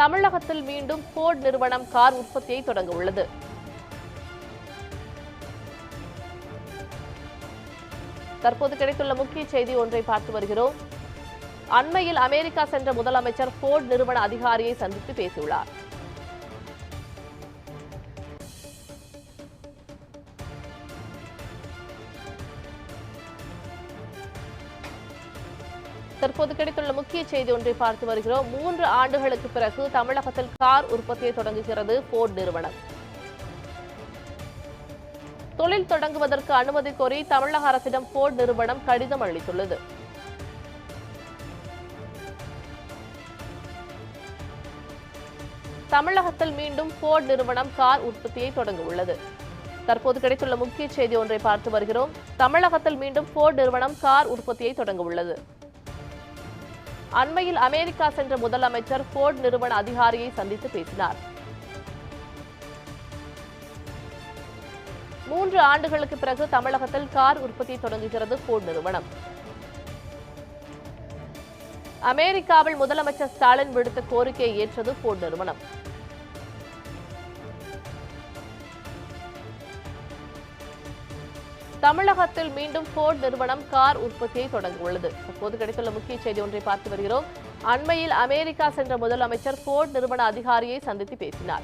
தமிழகத்தில் மீண்டும் போர்ட் நிறுவனம் கார் உற்பத்தியை தொடங்க உள்ளது. தற்போது கிடைத்துள்ள முக்கிய செய்தி ஒன்றை பார்த்து வருகிறோம். அண்மையில் அமெரிக்கா சென்ற முதலமைச்சர் போர்ட் நிறுவன அதிகாரியை சந்தித்து பேசியுள்ளார். தற்போது கிடைத்துள்ள முக்கிய செய்தி ஒன்றை பார்த்து வருகிறோம். மூன்று ஆண்டுகளுக்கு பிறகு தமிழகத்தில் கார் உற்பத்தியை தொடங்குகிறது போர்ட் நிறுவனம். தொழில் தொடங்குவதற்கு அனுமதி கோரி தமிழக அரசிடம் போர்ட் நிறுவனம் கடிதம் அளித்துள்ளது. தமிழகத்தில் மீண்டும் போர்ட் நிறுவனம் கார் உற்பத்தியை தொடங்க உள்ளது தற்போது கிடைத்துள்ள முக்கிய செய்தி ஒன்றை பார்த்து வருகிறோம். தமிழகத்தில் மீண்டும் போர்ட் நிறுவனம் கார் உற்பத்தியை தொடங்க உள்ளது அண்மையில் அமெரிக்கா சென்ற முதலமைச்சர் போர்ட் நிறுவன அதிகாரியை சந்தித்து பேசினார். மூன்று ஆண்டுகளுக்கு பிறகு தமிழகத்தில் கார் உற்பத்தி தொடங்குகிறது போர்ட் நிறுவனம். அமெரிக்காவில் முதலமைச்சர் ஸ்டாலின் விடுத்த கோரிக்கையை ஏற்றது போர்ட் நிறுவனம். தமிழகத்தில் மீண்டும் போர்ட் நிறுவனம் கார் உற்பத்தியை தொடங்கியுள்ளது. அப்போது கிடைத்துள்ள முக்கிய செய்தி ஒன்றை பார்த்து வருகிறோம். அண்மையில் அமெரிக்கா சென்ற முதலமைச்சர் போர்ட் நிறுவன அதிகாரியை சந்தித்து பேசினார்.